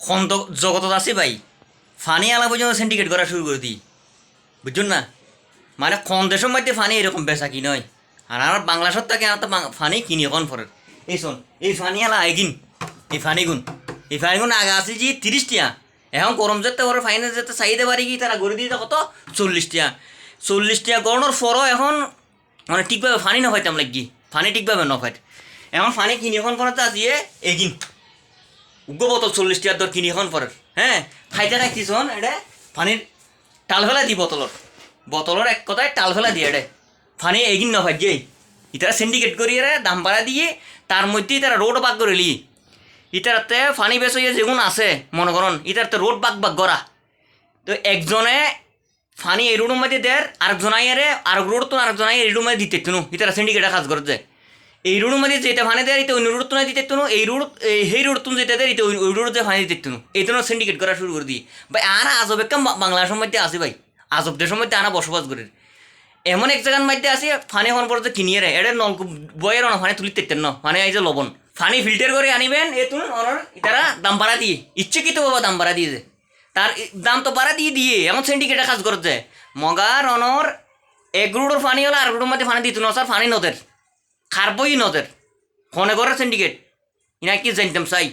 খন্দ জগতত আছে ভাই। ফানি আলা পর্যন্ত সিন্ডিকেট করা শুরু করে দিই। বুঝছেন না? মানে দেশের মধ্যে ফানি এরকম বেচা কি নয়। আর আমার বাংলা সত্তাকে আমার তো ফানি কিনি এখন পরে এই শোন, এই ফানি আলা এগিন এই ফানি গুণ। এই ফানি গুণ আগে আছে যে তিরিশ টিয়া। এখন গরম যেতে ওর ফাইনে যেতে চাইতে পারি কি তারা গড়ে দিয়ে কত? চল্লিশ টিয়া। চল্লিশ টিয়া পরও এখন মানে ঠিকভাবে ফানি না পাইতাম লাগি। ফানি ঠিকভাবে ন এখন ফানি কিনি এখন পরে তো আজিয়ে এগিন। উগ্র বোতল চল্লিশ টিয়ার দর কিনি এখন পরে হ্যাঁ খাইতে রাখছিস হন এটা ফানির টাল ফেলা দি বোতলত বোতলের এক কথায় টাল ফেলা দিয়ে এটা ফানি এগিন না ভাগ্যে ইতারা সিন্ডিকেট করিয়ে রে দাম বাড়া দিয়ে তার মধ্যেই তারা রোড বাগ করে লি। ইতারাতে ফানি বেশ হয়ে যেগুন আছে, মনে করুন ইতারাতে রোড বাগ বাগ করা তো একজনে ফানি এই রোডের মধ্যে দেয় আরেকজন আইয়ারে আরেক রোড তো আরেকজন আইয়ার এই মধ্যে দিতে তুনো ইতারা সিন্ডিকেটে কাজ করতে এই যেটা ফানি দেয় এটা অন্য তো না দিতে তুনো, এই রোড এই রোড তুমি যেটা দেয় ওই রোড ফানি দিতে তুনো। এই জন্য সিন্ডিকেট করা শুরু করে দিই। ভাই আর আজব একটা বাংলাদেশের মধ্যে আছে ভাই। আজব মধ্যে আনা বসবাস করে। এমন এক জায়গার মধ্যে আছে, ফানি হন পর্যন্ত কিনিয়ে রে এটা নলকূপ বয়ের না ফানে তুলি তেতেন ন। ফানি আইছে লবণ। ফানি ফিল্টার করে আনিবেন, এ তুন অনর তারা দাম বাড়া দিয়ে। ইচ্ছাকৃত বাবা দাম বাড়া দিয়ে তার দাম তো বাড়া দিয়ে দিয়ে, এমন সিন্ডিকেটে কাজ করছে মগার অনর, এক রুডোর ফানি হলো আর রুডোর মধ্যে ফানি দিত না, স্যার, ফানি নদের। খারবই নদের ফোনে করে সিন্ডিকেট ইনা কি জানতাম চাই?